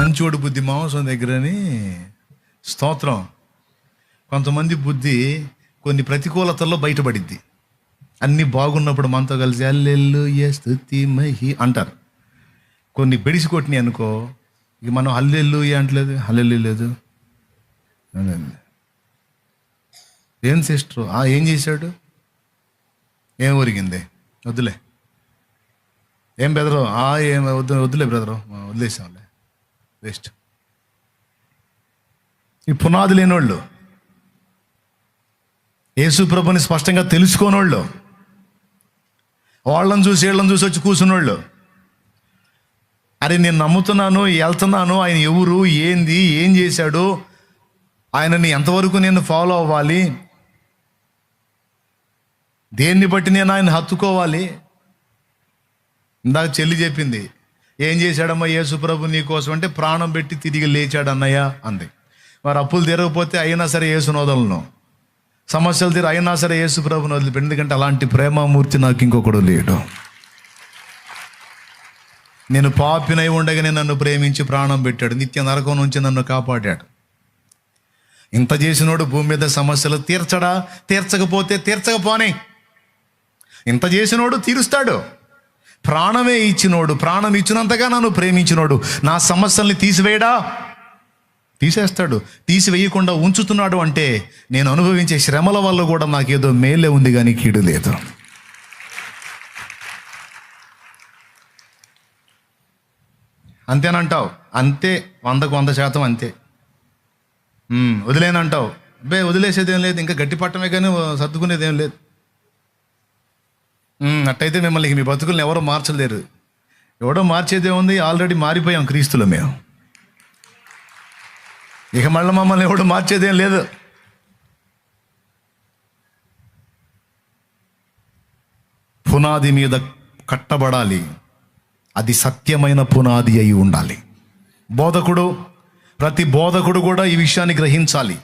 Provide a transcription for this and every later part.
మంచోడు బుద్ధి మాంసం దగ్గరని స్తోత్రం. కొంతమంది బుద్ధి కొన్ని ప్రతికూలతల్లో బయటపడిద్ది. అన్నీ బాగున్నప్పుడు మనతో కలిసి అల్లెల్లు ఏ స్థుతి మహి అంటారు. కొన్ని బెడిసి కొట్టినాయి అనుకో ఇక మనం హల్లెల్లు అంటలేదు. హల్లెల్లు లేదు. ఏం సిస్టర్? ఆ ఏం చేశాడు? ఏం ఒరిగింది? వద్దులే. ఏం బ్రదరు? ఆ ఏం వద్దు వద్దులే బ్రదరు. వదిలేసాంలే. వేస్ట్ ఈ పునాది లేనోళ్ళు యేసు ప్రభుని స్పష్టంగా తెలుసుకోనోళ్ళు వాళ్ళని చూసి వీళ్ళని చూసి వచ్చి కూర్చున్నోళ్ళు అరే నేను నమ్ముతున్నాను వెళ్తున్నాను ఆయన ఎవరు ఏంది ఏం చేశాడు ఆయనని ఎంతవరకు నేను ఫాలో అవ్వాలి దేన్ని బట్టి నేను ఆయన హత్తుకోవాలి ఇందాక చెల్లి చెప్పింది ఏం చేశాడమ్మా యేసు ప్రభు నీ కోసం అంటే ప్రాణం పెట్టి తిరిగి లేచాడు అన్నయ్య అంది. మరి అప్పులు తీరకపోతే అయినా సరే యేసు నోదలను సమస్యలు తీరు అయినా సరే యేసు ప్రభుని వదిలిపెట్టి. ఎందుకంటే అలాంటి ప్రేమమూర్తి నాకు ఇంకొకడు లేడు. నేను పాపినై ఉండగానే నన్ను ప్రేమించి ప్రాణం పెట్టాడు. నిత్య నరకం నుంచి నన్ను కాపాడాడు. ఇంత చేసినోడు భూమి మీద సమస్యలు తీర్చడా? తీర్చకపోతే తీర్చకపోనే. ఇంత చేసినోడు తీరుస్తాడు. ప్రాణమే ఇచ్చినోడు ప్రాణం ఇచ్చినంతగా నన్ను ప్రేమించినోడు. నా సమస్యల్ని తీసివేయడా? తీసేస్తాడు. తీసివేయకుండా ఉంచుతున్నాడు అంటే నేను అనుభవించే శ్రమల వల్ల కూడా నాకేదో మేలే ఉంది కానీ కీడు లేదు. అంతేనంటావు. అంతే వందకు వంద శాతం అంతే. వదిలేనంటావు. అబ్బే వదిలేసేది ఏం లేదు. ఇంకా గట్టి పట్టమే కానీ సర్దుకునేది ఏం లేదు. అట్టయితే మిమ్మల్ని మీ బతుకులను ఎవరో మార్చలేరు. ఎవడో మార్చేదే ఉంది ఆల్రెడీ మారిపోయాం క్రీస్తులో మేము. ఇక మళ్ళీ మమ్మల్ని ఎవడు మార్చేదేం లేదు. పునాది మీద కట్టబడాలి. అది సత్యమైన పునాది అయి ఉండాలి. బోధకుడు ప్రతి బోధకుడు కూడా ఈ విషయాన్ని గ్రహించాలి.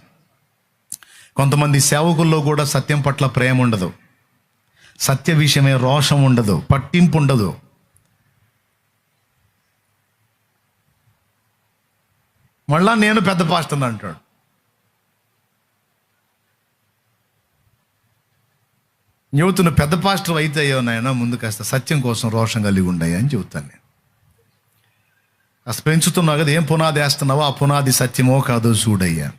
కొంతమంది సేవకుల్లో కూడా సత్యం పట్ల ప్రేమ ఉండదు. సత్య విషయమే రోషం ఉండదు పట్టింపు ఉండదు. మళ్ళా నేను పెద్ద పాస్టర్ అంటాడు. చెబుతున్న పెద్ద పాస్టర్ అయితే నాయన ముందు కాస్త సత్యం కోసం రోషం కలిగి ఉండయా అని చెబుతాను నేను. కాస్త పెంచుతున్నావు కదా ఏం పునాది వేస్తున్నావో ఆ పునాది సత్యమో కాదో చూడయ్యా.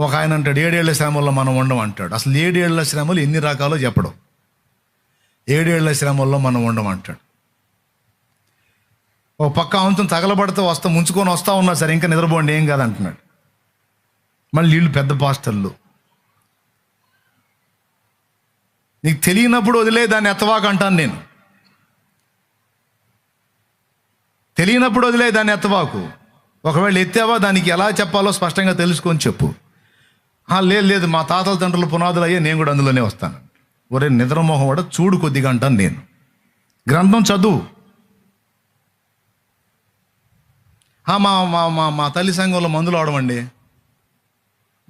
ఒక ఆయన అంటాడు ఏడేళ్ళ శ్రమల్లో మనం ఉండం అంటాడు. అసలు ఏడేళ్ళ శ్రమలు ఎన్ని రకాలో చెప్పడం. ఏడేళ్ళ శ్రమల్లో మనం ఉండం అంటాడు. ఓ పక్క అంతం తగలబడితే వస్తా ముంచుకొని వస్తా ఉన్నా సరే ఇంకా నిద్రపోండి ఏం కాదంటున్నాడు మళ్ళీ వీళ్ళు పెద్ద పాస్టర్లు. నీకు తెలియనప్పుడు వదిలే దాన్ని ఎత్తవాక అంటాను నేను. తెలియనప్పుడు వదిలే దాన్ని ఎత్తవాకు. ఒకవేళ ఎత్తావా దానికి ఎలా చెప్పాలో స్పష్టంగా తెలుసుకొని చెప్పు. లేదు లేదు మా తాతల తండ్రుల పునాదులు అయ్యే నేను కూడా అందులోనే వస్తాను. ఒరే నిద్రమోహం కూడా చూడు కొద్దిగా అంటాను నేను. గ్రంథం చదువు. మా మా మా మా తల్లి సంఘంలో మందులు ఆడమండి.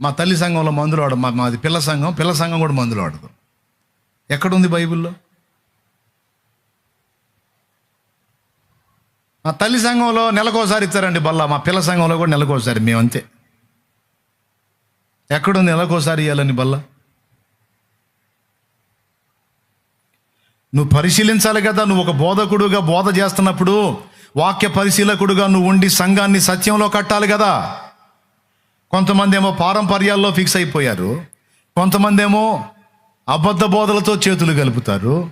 మా తల్లి సంఘంలో మందులు ఆడ మా మాది పిల్ల సంఘం పిల్ల సంఘం కూడా మందులు ఆడదు. ఎక్కడుంది బైబిల్లో? మా తల్లి సంఘంలో నెలకోసారి ఇచ్చారండి బల్ల మా పిల్ల సంఘంలో కూడా నెలకోసారి మేము అంతే ఎక్కడుంది? నెలకోసారి ఇవ్వాలని బల్ల? నువ్వు పరిశీలించాలి కదా నువ్వు ఒక బోధకుడుగా బోధ చేస్తున్నప్పుడు వాక్య పరిశీలకుడుగా నువ్వు ఉండి సంఘాన్ని సత్యంలో కట్టాలి కదా. కొంతమంది ఏమో పారంపర్యాల్లో ఫిక్స్ అయిపోయారు. కొంతమంది ఏమో అబద్ధ బోధలతో చేతులు కలుపుతారు.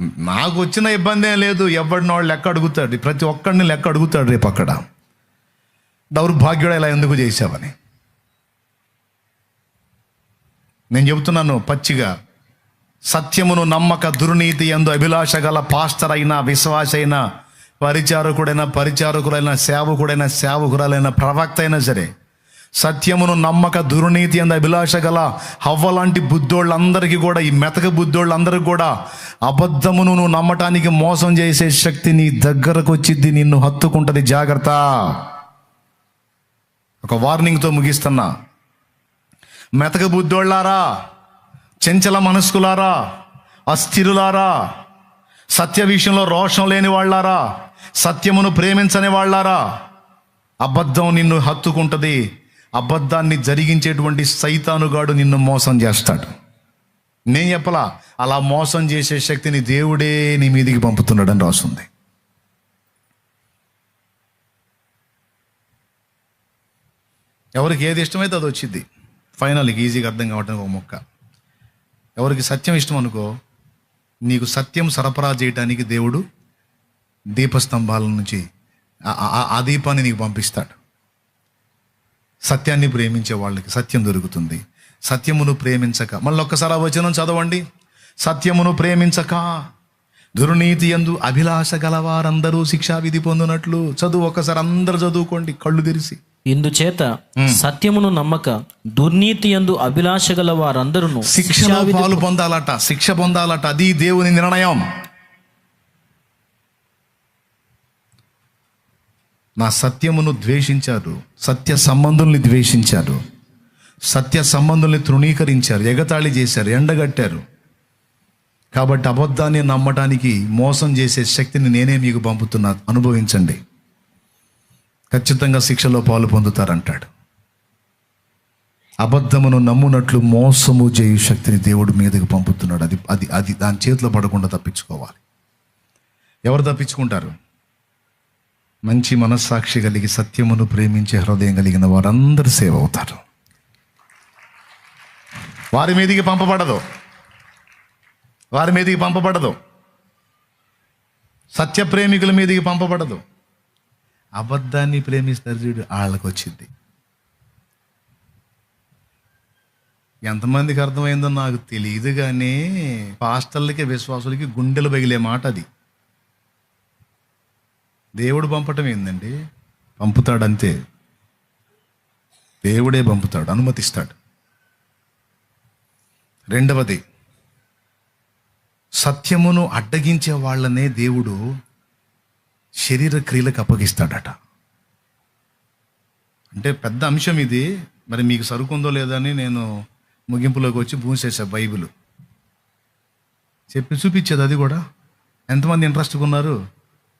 నాకు వచ్చిన ఇబ్బంది ఏం లేదు. ఎవడినోళ్ళు వాళ్ళు లెక్క అడుగుతాడు. ప్రతి ఒక్కడిని లెక్క అడుగుతాడు రేపు అక్కడ. దౌర్భాగ్యుడు ఇలా ఎందుకు చేశావని? నేను చెబుతున్నాను పచ్చిగా. సత్యమును నమ్మక దుర్నీతి ఎందు అభిలాష గల పాస్టర్ అయినా విశ్వాస అయినా పరిచారకుడైన పరిచారకులైన సేవకుడైన సేవకురాలైన ప్రవక్త అయినా సరే సత్యమును నమ్మక దుర్నీతి ఎందు అభిలాష గల హవ్వలాంటి బుద్ధోళ్ళందరికీ కూడా ఈ మెతక బుద్ధోళ్ళందరికీ కూడా అబద్ధమును నువ్వు నమ్మటానికి మోసం చేసే శక్తి నీ దగ్గరకు వచ్చిద్ది నిన్ను హత్తుకుంటది. జాగ్రత్త. ఒక వార్నింగ్తో ముగిస్తున్నా. మెతక బుద్ధోళ్ళారా? చెంచల మనస్కులారా? అస్థిరులారా? సత్య విషయంలో రోషం లేని వాళ్ళారా? సత్యమును ప్రేమించని వాళ్ళారా? అబద్ధం నిన్ను హత్తుకుంటది. అబద్ధాన్ని జరిగించేటువంటి సైతానుగాడు నిన్ను మోసం చేస్తాడు. నేను చెప్పలా అలా మోసం చేసే శక్తిని దేవుడే నీ మీదికి పంపుతున్నాడని రాస్తుంది ఎవరికి ఏది ఇష్టమైతే అది వచ్చింది ఫైనల్కి ఈజీగా అర్థం కావటానికి ఒక మొక్క. ఎవరికి సత్యం ఇష్టం అనుకో నీకు సత్యం సరఫరా చేయడానికి దేవుడు దీపస్తంభాల నుంచి ఆ- దీపాన్ని నీకు పంపిస్తాడు. సత్యాన్ని ప్రేమించే వాళ్ళకి సత్యం దొరుకుతుంది. సత్యమును ప్రేమించక మళ్ళీ ఒక్కసారి వచనం చదవండి. సత్యమును ప్రేమించక దుర్నీతి ఎందు అభిలాష గలవారందరూ శిక్షా విధి పొందినట్లు చదువు ఒకసారి అందరు చదువుకోండి కళ్ళు తెరిసి ఇందుచేత సత్యమును నమ్మక దుర్నీతి యందు అభిలాష గల వారందరూ శిక్షలో పాలు పొందాలట శిక్ష పొందాలట అది దేవుని నిర్ణయం. నా సత్యమును ద్వేషించారు సత్య సంబంధుల్ని ద్వేషించారు సత్య సంబంధుల్ని తృణీకరించారు ఎగతాళి చేశారు ఎండగట్టారు. కాబట్టి అబద్ధాన్ని నమ్మటానికి మోసం చేసే శక్తిని నేనే మీకు పంపుతున్నా అనుభవించండి. ఖచ్చితంగా శిక్షలో పాలు పొందుతారంటాడు. అబద్ధమును నమ్మునట్లు మోసము చేయు శక్తిని దేవుడు మీదకి పంపుతున్నాడు. అది అది అది దాని చేతిలో పడకుండా తప్పించుకోవాలి. ఎవరు తప్పించుకుంటారు? మంచి మనస్సాక్షి కలిగి సత్యమును ప్రేమించే హృదయం కలిగిన వారందరూ సేవ అవుతారు. వారి మీదికి పంపబడదు. వారి మీదికి పంపబడదు. సత్య ప్రేమికుల మీదికి పంపబడదు. అబద్ధాన్ని ప్రేమిస్తారు చూడు వాళ్ళకి వచ్చింది ఎంతమందికి అర్థమైందో నాకు తెలియదు కానీ పాస్టర్లకి విశ్వాసులకి గుండెలు పగిలే మాట అది. దేవుడు పంపటం ఏందండి? పంపుతాడు అంతే దేవుడే పంపుతాడు అనుమతిస్తాడు. రెండవది సత్యమును అడ్డగించే వాళ్ళనే దేవుడు శరీర క్రియలకు అప్పగిస్తాడట. అంటే పెద్ద అంశం ఇది. మరి మీకు సరుకుందో లేదని నేను ముగింపులోకి వచ్చి భూమి పూసేసా బైబిల్. చెప్పి చూపించేది అది కూడా. ఎంతమంది ఇంట్రెస్ట్గా ఉన్నారు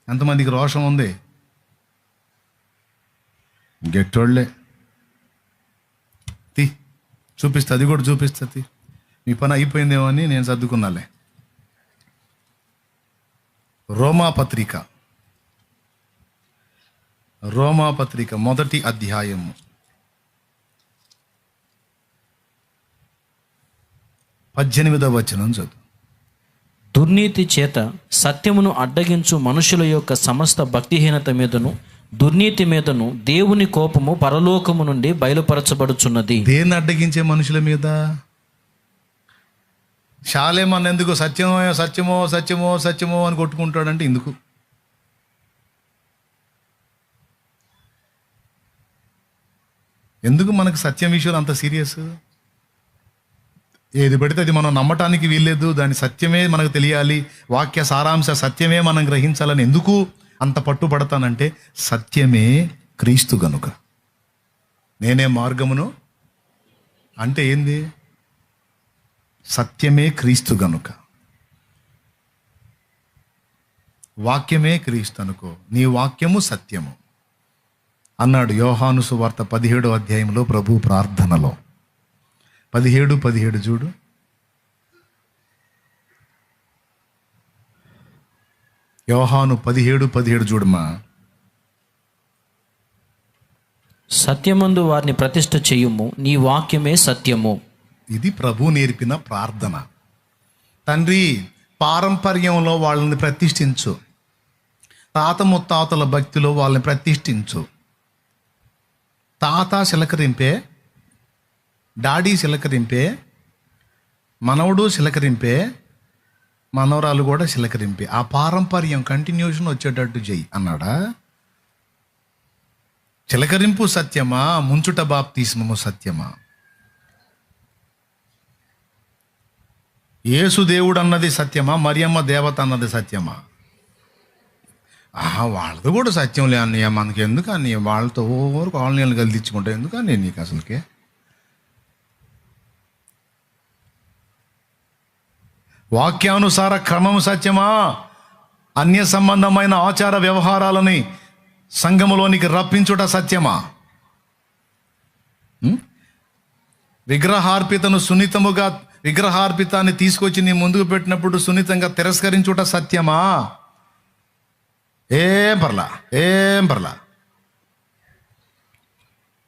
ఎంతమందికి రోషం ఉంది? గెట్టోళ్ళే. తీ చూపిస్తా అది కూడా చూపిస్తా మీ పని అయిపోయిందేమో అని నేను సర్దుకున్నాలే. రోమా పత్రిక. రోమా పత్రిక మొదటి అధ్యాయము పద్దెనిమిదవ వచనం చదువు. దుర్నీతి చేత సత్యమును అడ్డగించు మనుషుల యొక్క సమస్త భక్తిహీనత మీదను దుర్నీతి మీదను దేవుని కోపము పరలోకము నుండి బయలుపరచబడుచున్నది. దేన్ని అడ్డగించే మనుషుల మీద? శాలేమన్న ఎందుకు సత్యమో సత్యమో సత్యమో సత్యమో అని కొట్టుకుంటాడంటే ఎందుకు? ఎందుకు మనకు సత్యం విషయంలో అంత సీరియస్ ఏది పడితే అది మనం నమ్మటానికి వీల్లేదు. దాని సత్యమే మనకు తెలియాలి. వాక్య సారాంశ సత్యమే మనం గ్రహించాలని ఎందుకు అంత పట్టుపడతానంటే సత్యమే క్రీస్తు గనుక. నేనే మార్గమును. అంటే ఏంది? సత్యమే క్రీస్తు గనుక. వాక్యమే క్రీస్తు అనుకో. నీ వాక్యము సత్యము. అన్నాడు యోహాను సువార్త పదిహేడు అధ్యాయంలో ప్రభు ప్రార్థనలో. పదిహేడు పదిహేడు చూడు. యోహాను పదిహేడు పదిహేడు చూడమ్మా. సత్యమందు వారిని ప్రతిష్ఠ చేయుము నీ వాక్యమే సత్యము. ఇది ప్రభు నేర్పిన ప్రార్థన. తండ్రి పారంపర్యంలో వాళ్ళని ప్రతిష్ఠించు. తాత ముత్తాతల భక్తిలో వాళ్ళని ప్రతిష్ఠించు. తాత శిలకరింపే డాడీ శిలకరింపే మనవడు శిలకరింపే మనవరాలు కూడా శిలకరింపే. ఆ పారంపర్యం కంటిన్యూషన్ వచ్చేటట్టు చెయ్యి అన్నాడా? చిలకరింపు సత్యమా? ముంచుట బాప్తీస్మము సత్యమా? యేసు దేవుడు అన్నది సత్యమా? మరియమ్మ దేవత అన్నది సత్యమా? వాళ్ళది కూడా సత్యంలే అన్నయ్య. మనకి ఎందుకు అన్నయ్య? వాళ్ళతో ఓవర్ కాలనీలు కలిదించుకుంటే ఎందుకు అన్నయ్య నీకు అసలుకే? వాక్యానుసార క్రమము సత్యమా? అన్య సంబంధమైన ఆచార వ్యవహారాలని సంఘములోనికి రప్పించుట సత్యమా? విగ్రహార్పితను సున్నితముగా విగ్రహార్పితాన్ని తీసుకొచ్చి నీ ముందుకు పెట్టినప్పుడు సున్నితంగా తిరస్కరించుట సత్యమా? ఏం పర్లా ఏం పర్లా.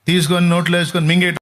తీసుకొని నోట్లో వేసుకొని మింగేట